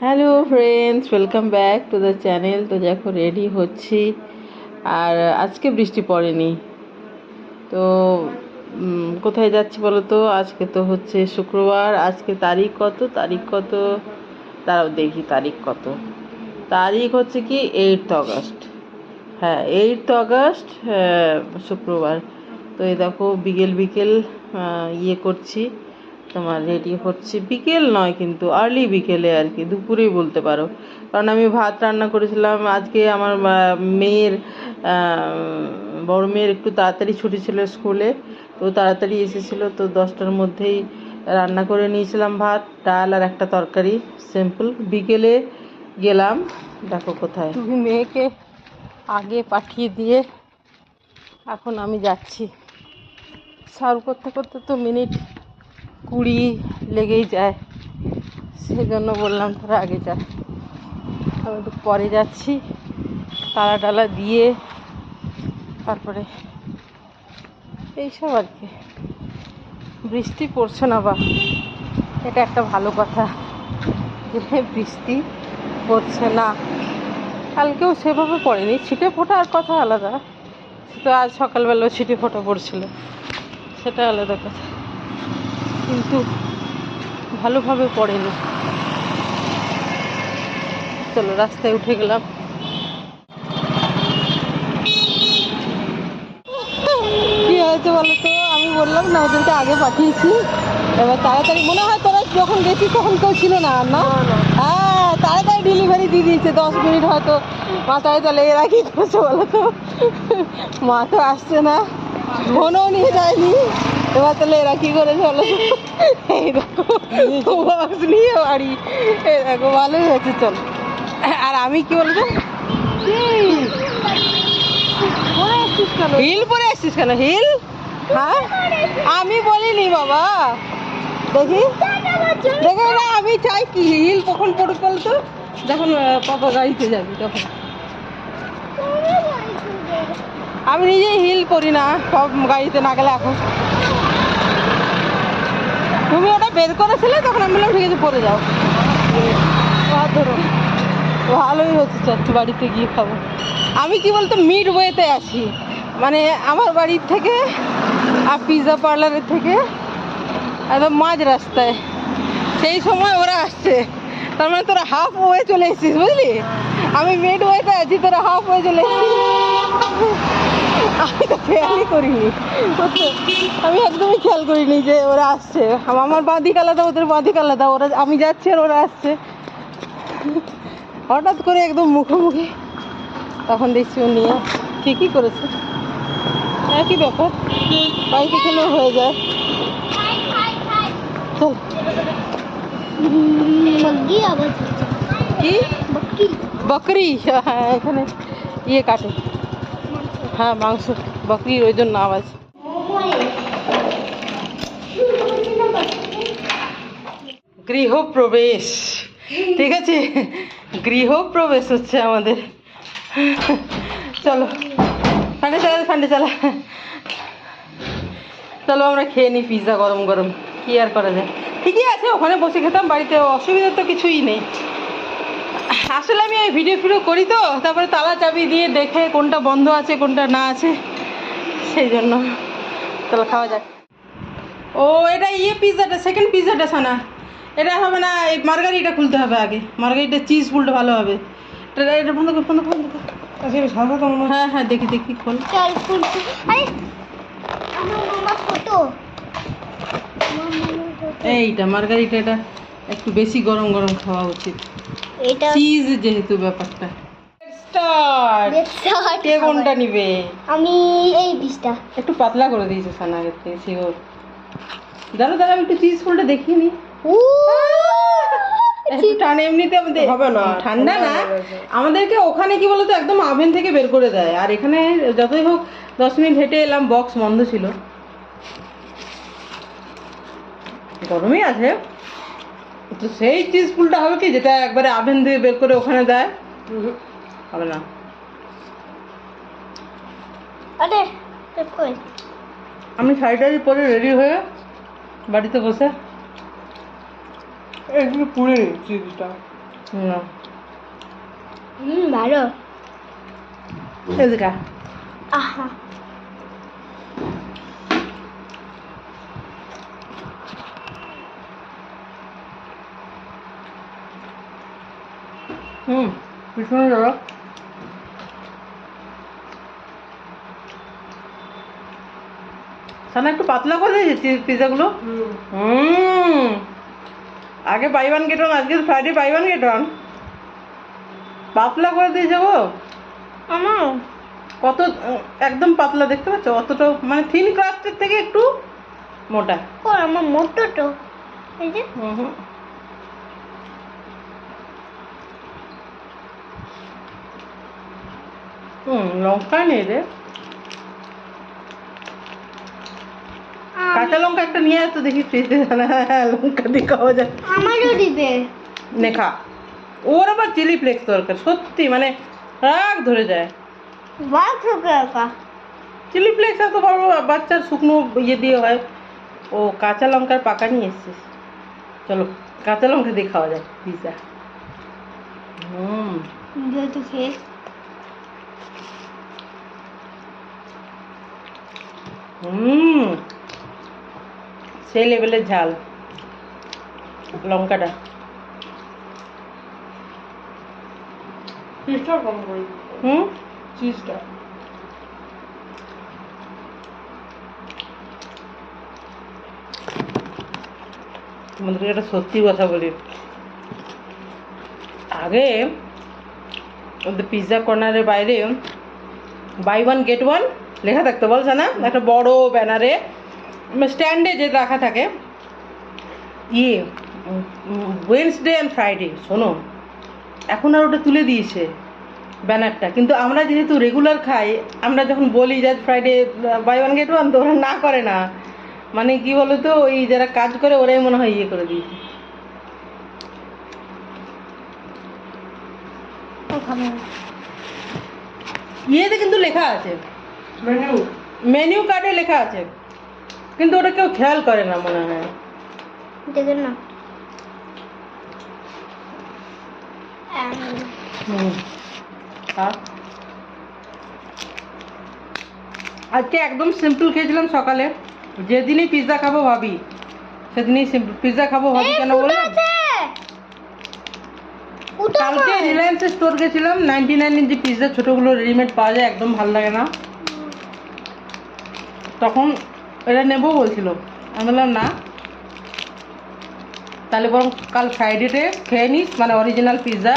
Hello friends welcome back to the channel তো দেখো ready হচ্ছি। আর আজকে বৃষ্টি পড়েনি। তো কোথায় যাচ্ছি বলো তো আজকে তো হচ্ছে শুক্রবার। আজকে তারিখ কত? তারিখ কত? তারাও দেখি তারিখ কত। তারিখ হচ্ছে কি? এইট আগস্ট হ্যাঁ এইট আগস্ট শুক্রবার। তো এই দেখো বিকেল বিকেল ইয়ে করছি। তোমার রেডি হচ্ছে। বিকেল নয় কিন্তু আর্লি বিকেলে আর কি, দুপুরেই বলতে পারো। কারণ আমি ভাত রান্না করেছিলাম, আজকে আমার মেয়ের বড় মেয়ের একটু তাড়াতাড়ি ছুটি ছিল স্কুলে তো তাড়াতাড়ি এসেছিল, তো দশটার মধ্যেই রান্না করে নিয়েছিলাম ভাত, ডাল আর একটা তরকারি সিম্পল বিকেলে গেলাম, দেখো কোথায়। তুমি মেয়েকে আগে পাঠিয়ে দিয়ে এখন আমি যাচ্ছি। সার্ভ করতে করতে তো মিনিট কুড়ি লেগেই যায়। সেই জন্য বললাম, তোরা আগে যা। আমি একটু পরে যাচ্ছি তালা টালা দিয়ে তারপরে এইসব আর কি। বৃষ্টি পড়ছে না বা? এটা একটা ভালো কথা যে বৃষ্টি পড়ছে না। কালকেও সেভাবে পড়েনি, ছিটে ফোটা আর কথা আলাদা। তো আজ সকালবেলাও ছিটে ফোটা পড়ছিল, সেটা আলাদা কথা। কিন্তু ভালোভাবে পড়েনি। চলো রাস্তায় উঠে গেলাম। কি হয়েছে বলো তো? আমি বললাম না ওদেরকে আগে পাঠিয়েছি। এবার তাড়াতাড়ি মনে হয় তোরা যখন গেছিস তখন কেউ ছিল না না? হ্যাঁ তাড়াতাড়ি ডেলিভারি দিয়ে দিয়েছে। দশ মিনিট হয়তো মাথায় তাহলে এরা কি করছে বলো তো। মা তো আসছে না। ফোনও নিয়ে যায়নি। এবার তাহলে এরা কি তো? বক্স নিয়ে বাড়ি। ভালোই হয়েছে, চল। আর আমি কি বলব হিল পরে আসছিস কেন? হিল? হ্যাঁ? আমি বলিনি, বাবা। দেখি। দেখো না আমি চাই কি? হিল কখন পড়ুক বলতো? যখন পাপা গাড়িতে যাবি তখন। আমি নিজেই হিল করি না, সব গাড়িতে না গেলে এখন। তুমি ওটা বের করেছিলে তখন আমি বললাম, ঠিক আছে, পরে যাও। ধরো, ভালোই হচ্ছে, চল, বাড়িতে গিয়ে খাব। আমি কি বলতো মিড ওয়েতে আছি মানে আমার বাড়ির থেকে, আর পিৎজা পার্লারের থেকে, একদম মাঝ রাস্তায়। সেই সময় ওরা আসছে। তার মানে তোরা হাফ ওয়ে চলে এসেছিস, বুঝলি? আমি মিড ওয়েতে আছি, তোরা হাফ ওয়ে চলে এসেছিস। আমি তো খেয়ালই করিনি। আমি একদমই খেয়াল করিনি যে ওরা আসছে। আম- আমার বাঁদিক আলাদা ওদের বাঁদিক আলাদা ওরা আমি যাচ্ছি আর ওরা আসছে। হঠাৎ করে একদম মুখোমুখি। তখন দেখছি ও নিয়ে ঠিকই করেছে? একই ব্যাপার। বাড়িতে খেলেও হয়ে যায়। চল। কি? বকরি? হ্যাঁ এখানে ইয়ে কাটে। হ্যাঁ মাংস বকরির ওই জন্য আওয়াজ গৃহপ্রবেশ। ঠিক আছে? গৃহপ্রবেশ হচ্ছে আমাদের। চলো। ফান্ডে চালা ফান্ডে চালা চলো, আমরা খেয়ে নিই পিৎজা গরম গরম। কি আর করা যায়? ঠিকই আছে, ওখানে বসে খেতাম, বাড়িতে অসুবিধা তো কিছুই নেই। আসলে আমি এই ভিডিও ফিডিও করি তো তারপরে তালা চাবি দিয়ে দেখে কোনটা বন্ধ আছে কোনটা না আছে সেই জন্য। তাহলে খাওয়া যাক। ও এটা ইয়ে পিৎজাটা সেকেন্ড পিৎজাটা শোনা এটা হবে না এই মার্গারিটা খুলতে হবে আগে। মার্গারিটা চিজ ফুলটা ভালো হবে। এটা এটা বন্ধ কর বন্ধ বন্ধ হ্যাঁ হ্যাঁ দেখি দেখি খোল। চল এইটা মার্গারিটা এটা একটু বেশি গরম গরম খাওয়া উচিত। এটা চিজ যেহেতু ব্যাপারটা। স্টার্ট কে কোনটা নিবে? আমি এই পিসটা একটু পাতলা করে দিয়েছে সানা আগের থেকে শিওর দাঁড়া দাঁড়া আমি একটু চিজ ফুলটা দেখিয়ে নি। উ এমনিতে আমাদের হবে না। ঠান্ডা না। আমাদেরকে ওখানে কি বলতো একদম আভেন থেকে বের করে দেয়। আর এখানে যতই হোক দশ মিনিট হেঁটে এলাম বক্স বন্ধ ছিল। গরমই আছে। তো সেই চিজ ফুলটা হবে কি যেটা একবারে আভেন দিয়ে বের করে ওখানে দেয়? হবে না। আরে দেখ কই? আমি শাড়িটারি পরে রেডি হয়ে বাড়িতে বসে। একটু পুড়ে চিজটা না। হুম ভালো। এদিকে। আহা। হুম পিছনে যাব সানা একটু পাতলা করে দিয়েছি পিজাগুলো? হুম। আগে বাই ওয়ান গেট ওয়ান আজকে Friday buy one get one পাতলা করে দিয়েছে গো। আমার কত একদম পাতলা দেখতে পাচ্ছ? অতটা মানে থিন ক্রাস্টের থেকে একটু মোটা। ও আমার মোটো তো। এই যে। হুম হুম। লঙ্কা নেই রে। কাঁচা লঙ্কা একটা নিয়ে আসতো দেখি ফ্রিজে লঙ্কা দিয়ে খাওয়া যায়। আমারও দিবে। নেখা ওর আবার চিলি ফ্লেক্স দরকার সত্যি মানে রাগ ধরে যায়। চিলি ফ্লেক্স এত বড় বাচ্চার শুকনো ইয়ে দিয়ে হয়। ও কাঁচা লঙ্কার পাকা নিয়ে এসছিস। চলো কাঁচা লঙ্কা দিয়ে খাওয়া যায় পিৎজা হুম। খেয়ে। হুম। সেই লেভেলের ঝাল। লঙ্কাটা। চিজটা কম করি। হুম? চিজটা তোমাদেরকে একটা সত্যি কথা বলি। আগে পিৎজা কর্নারের বাইরে বাই ওয়ান গেট ওয়ান লেখা থাকতো বলছে না? একটা বড় ব্যানারে স্ট্যান্ডে যে রাখা থাকে। ইয়ে ওয়েন্সডে অ্যান্ড ফ্রাইডে শোনো। এখন আর ওটা তুলে দিয়েছে ব্যানারটা। কিন্তু আমরা যেহেতু রেগুলার খাই আমরা যখন বলি যে Friday buy one get one তো ওরা না করে না। মানে কি বলতো ওই যারা কাজ করে ওরাই মনে হয় ইয়ে করে দিয়েছে। ইয়েতে কিন্তু লেখা আছে। মেনু মেনু কার্ডে লেখা আছে। কিন্তু ওটা কেউ খেয়াল করে না মনে হয়। দেখেন না আজকে একদম সিম্পল খেয়েছিলাম সকালে। যেদিনই পিৎজা খাব ভাবি সেদিনই সিম্পল পিৎজা খাব ভাবি কেন বললাম? কালকে রিলায়েন্স স্টোর গেছিলাম। নাইনটি নাইনের যে পিৎজা ছোটোগুলো রেডিমেড পাওয়া যায় একদম ভালো লাগে না। তখন এটা নেব বলছিল। আমি বললাম না। তাহলে বরং কাল ফ্রাইডেতে খেয়ে নিস মানে অরিজিনাল পিৎজা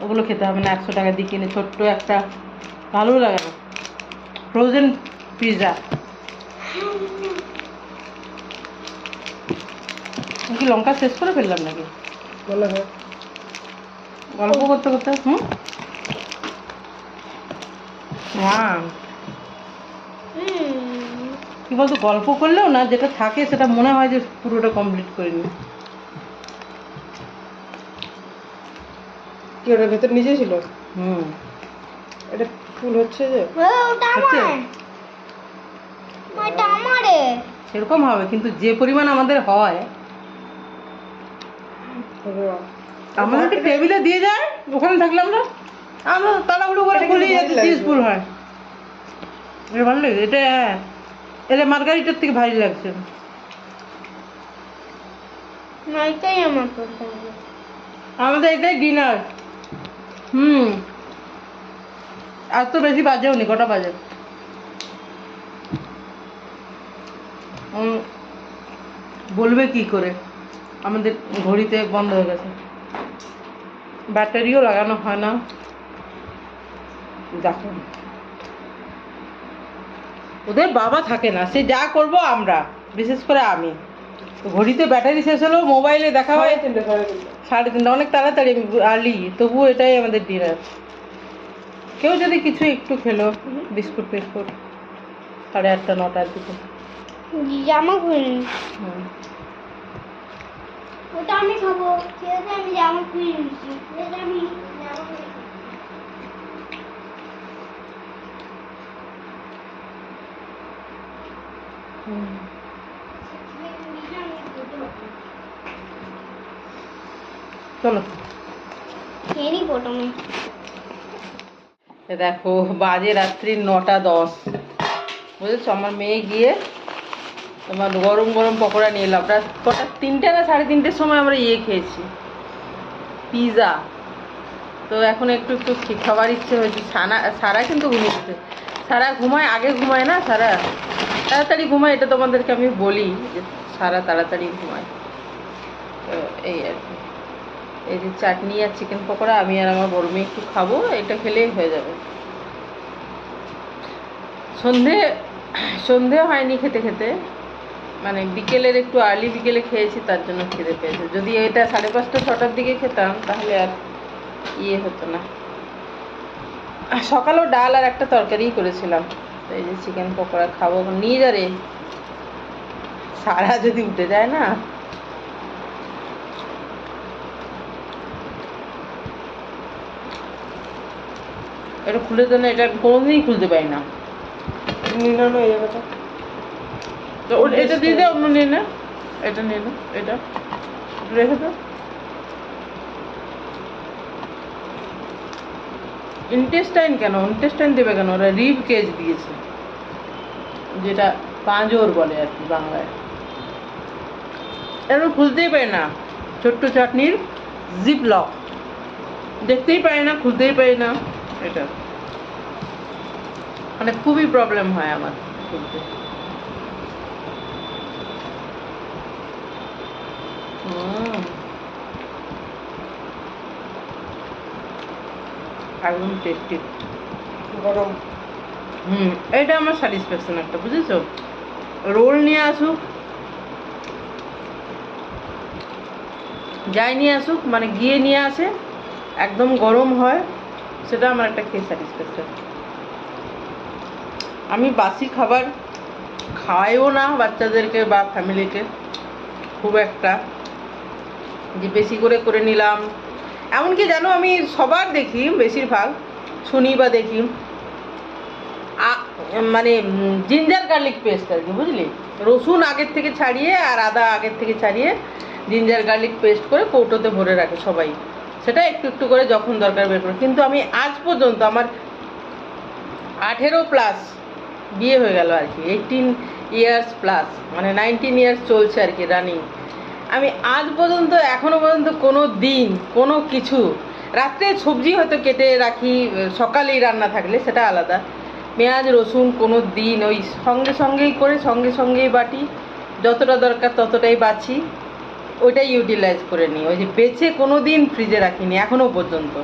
ওগুলো খেতে হবে না একশো টাকা দিয়ে কিনে ছোট্ট একটা। ভালো লাগে না। ফ্রোজেন পিৎজা কি লঙ্কা শেষ করে ফেললাম নাকি? হয়। গল্প করতে করতে হুম? হ্যাঁ। কি বলতো গল্প করলেও না যেটা থাকে সেটা মনে হয় যে পুরোটা কমপ্লিট করিনি কি ওটা ভেতর নিচে ছিল? হুম। এটা ফুল হচ্ছে যে? আমার। আমারে। সেরকম হবে কিন্তু যে পরিমাণ আমাদের হয় আমাদের একটা টেবিলে দিয়ে যায়? ওখানে থাকলাম না আমরা তাড়াহুড়ো করে যাতে লাগছে। ফুল হয়। এটা ভালো লাগে এটা হ্যাঁ। এটা মার্গারিটার থেকে ভারী লাগছে। না এটাই আমার পছন্দ। আমাদের এটাই ডিনার হুম। আর তো বেশি বাজেও নি কটা বাজে? বলবে কি করে? আমাদের ঘড়িতে বন্ধ হয়ে গেছে। ব্যাটারিও লাগানো হয় না। দেখো। ওদের বাবা থাকে না সে যা করব আমরা বিশেষ করে আমি। ঘড়িতে ব্যাটারি শেষ হলেও মোবাইলে দেখা হয়। সাড়ে তিনটে অনেক তাড়াতাড়ি আর্লি তবুও এটাই আমাদের ডিনার কেউ যদি কিছু একটু খেলো বিস্কুট ফিস্কুট সাড়ে আটটা নটার দিকে। জামা খুলে। ওটা আমি খাব আমি জামা খুলে আমি জামা খুলে নিচ্ছি। হুম। চলো। খেয়ে প্রথমে দেখো বাজে রাত্রি নটা দশ। বুঝেছ? আমার মেয়ে গিয়ে তোমার গরম গরম পকোড়া নিয়ে এলাম রাত কটা? তিনটে না সাড়ে তিনটের সময় আমরা ইয়ে খেয়েছি। পিৎজা তো এখন একটু একটু খাবার ইচ্ছে হয়েছে। সানা সারা কিন্তু ঘুমিয়েছে। সারা ঘুমায় আগে ঘুমায় না? সারা তাড়াতাড়ি ঘুমায়, এটা তোমাদেরকে আমি বলি যে সারা তাড়াতাড়ি ঘুমায়। তো এই আর কি। এই যে চাটনি আর চিকেন পকোড়া, আমি আর আমার বড় মেয়ে একটু খাব, এটা খেলেই হয়ে যাবে। সন্ধে সন্ধে হয়নি খেতে খেতে মানে বিকেলের একটু আর্লি বিকেলে খেয়েছি, তার জন্য খেতে পেয়েছে। যদি এটা সাড়ে পাঁচটা, ছটার দিকে খেতাম, তাহলে আর ইয়ে হতো না। সকালেও ডাল আর একটা তরকারিই করেছিলাম। তো এই যে চিকেন পকোড়া খাব। নিয়ে যা রে। সারা যদি উঠে যায় না। এটা খুলে তো না এটা কোনোদিনই খুলতে পারি না। তো এটা দিয়ে দে অন্য নিয়ে নে। এটা নিয়ে নে এটা। রেখে দে। ইন্টেস্টাইন কেন? ইন্টেস্টাইন দেবে কেন? ওরা রিব কেজ দিয়েছে। যেটা পাঁজর বলে আর কি বাংলায়। এর খুলতেই পারে না। ছোট্ট চাটনির জিপ লক দেখতেই পারি না খুলতেই পারি না। এটা। মানে খুবই প্রবলেম হয় আমার খুলতে হুম। একদম টেস্টি। গরম। হুম এটা আমার স্যাটিসফ্যাকশন একটা বুঝেছ? রোল নিয়ে আসুক যাই নিয়ে আসুক মানে গিয়ে নিয়ে আসে একদম গরম হয় সেটা আমার একটা খেয়ে স্যাটিসফ্যাকশন আমি বাসি খাবার খাওয়াইও না বাচ্চাদেরকে বা ফ্যামিলিকে খুব একটা। যে বেশি করে করে নিলাম এমনকি জানো আমি সবার দেখি, বেশিরভাগ, শুনি বা দেখি। মানে জিঞ্জার গার্লিক পেস্ট আর কি, বুঝলি? রসুন আগের থেকে ছাড়িয়ে আর আদা আগের থেকে ছাড়িয়ে জিঞ্জার গার্লিক পেস্ট করে কৌটোতে ভরে রাখে সবাই। সেটা একটু একটু করে যখন দরকার বের করে। কিন্তু আমি আজ পর্যন্ত আমার আঠেরো প্লাস বিয়ে হয়ে গেল আর কি এইটিন ইয়ার্স প্লাস মানে নাইনটিন ইয়ার্স চলছে আর কি রানিং আমি আজ পর্যন্ত, এখনও পর্যন্ত কোনো দিন, কোনো কিছু, রাত্রে সবজি হয়তো কেটে রাখি, সকালেই রান্না থাকলে সেটা আলাদা। পেঁয়াজ, রসুন কোনো দিন, ওই সঙ্গে সঙ্গেই করে, সঙ্গে সঙ্গেই বাটি, যতটা দরকার ততটাই বাছি, ওইটাই ইউটিলাইজ করে নিই। ওই যে বেছে কোনো দিন ফ্রিজে রাখিনি এখনও পর্যন্ত।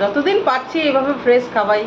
যতদিন পাচ্ছি এভাবে ফ্রেশ খাবাই